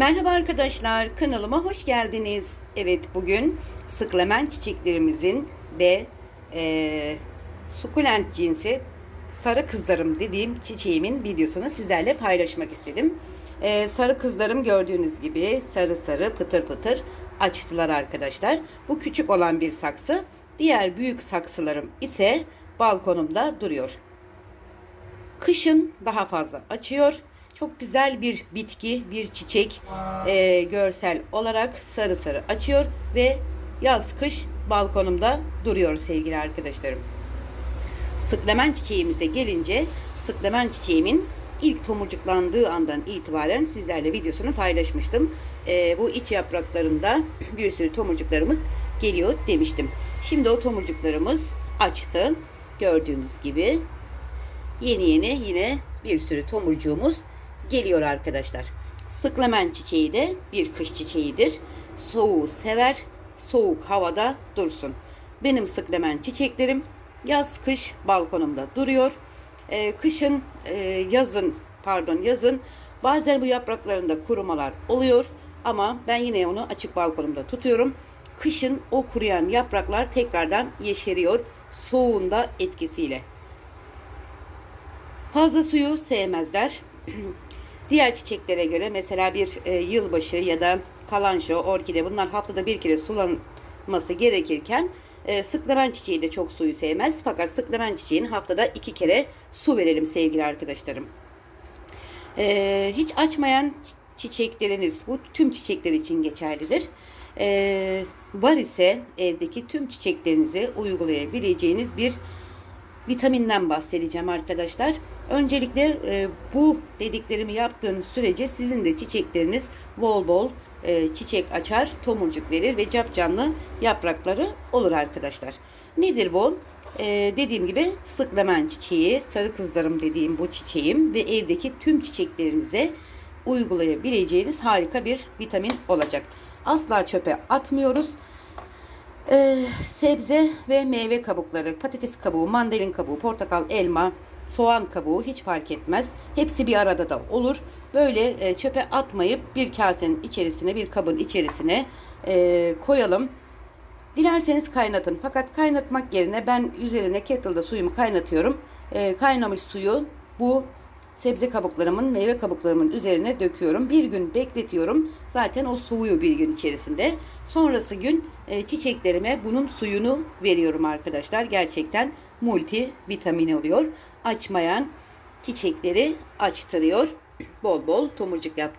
Merhaba arkadaşlar, kanalıma hoş geldiniz. Evet, bugün sıklemen çiçeklerimizin ve e, sukulent cinsi sarı kızlarım dediğim çiçeğimin videosunu sizlerle paylaşmak istedim. E, sarı kızlarım gördüğünüz gibi sarı sarı pıtır pıtır açtılar arkadaşlar. Bu küçük olan bir saksı. Diğer büyük saksılarım ise balkonumda duruyor. Kışın daha fazla açıyor. Çok güzel bir bitki, bir çiçek e, görsel olarak sarı sarı açıyor ve yaz kış balkonumda duruyor sevgili arkadaşlarım. Sıklemen çiçeğimize gelince sıklemen çiçeğimin ilk tomurcuklandığı andan itibaren sizlerle videosunu paylaşmıştım. E, bu iç yapraklarında bir sürü tomurcuklarımız geliyor demiştim. Şimdi o tomurcuklarımız açtı. Gördüğünüz gibi yeni yeni yine bir sürü tomurcuğumuz geliyor arkadaşlar. Sıklemen çiçeği de bir kış çiçeğidir. Soğuğu sever, soğuk havada dursun. Benim sıklemen çiçeklerim yaz kış balkonumda duruyor. Ee, kışın, e, yazın, pardon yazın bazen bu yapraklarında kurumalar oluyor. Ama ben yine onu açık balkonumda tutuyorum. Kışın o kuruyan yapraklar tekrardan yeşeriyor soğuğunda etkisiyle. Fazla suyu sevmezler. Diğer çiçeklere göre mesela bir e, yılbaşı ya da kalanço, orkide bunlar haftada bir kere sulanması gerekirken e, sıklemen çiçeği de çok suyu sevmez. Fakat sıklemen çiçeğin haftada iki kere su verelim sevgili arkadaşlarım. E, hiç açmayan çiçekleriniz bu tüm çiçekler için geçerlidir. E, var ise evdeki tüm çiçeklerinize uygulayabileceğiniz bir vitaminden bahsedeceğim arkadaşlar. Öncelikle e, bu dediklerimi yaptığınız sürece sizin de çiçekleriniz bol bol e, çiçek açar, tomurcuk verir ve cap canlı yaprakları olur arkadaşlar. Nedir bu? E, dediğim gibi sıklemen çiçeği, sarı kızlarım dediğim bu çiçeğim ve evdeki tüm çiçeklerinize uygulayabileceğiniz harika bir vitamin olacak. Asla çöpe atmıyoruz. Ee, sebze ve meyve kabukları, patates kabuğu, mandalin kabuğu, portakal, elma, soğan kabuğu hiç fark etmez. Hepsi bir arada da olur. Böyle e, çöpe atmayıp bir kasenin içerisine, bir kabın içerisine e, koyalım. Dilerseniz kaynatın. Fakat kaynatmak yerine ben üzerine kettle'da suyumu kaynatıyorum. E, kaynamış suyu bu sebze kabuklarımın, meyve kabuklarımın üzerine döküyorum. Bir gün bekletiyorum. Zaten o soğuyor bir gün içerisinde. Sonrası gün e, çiçeklerime bunun suyunu veriyorum arkadaşlar. Gerçekten multi vitamin oluyor. Açmayan çiçekleri açtırıyor. Bol bol tomurcuk yaptırıyor.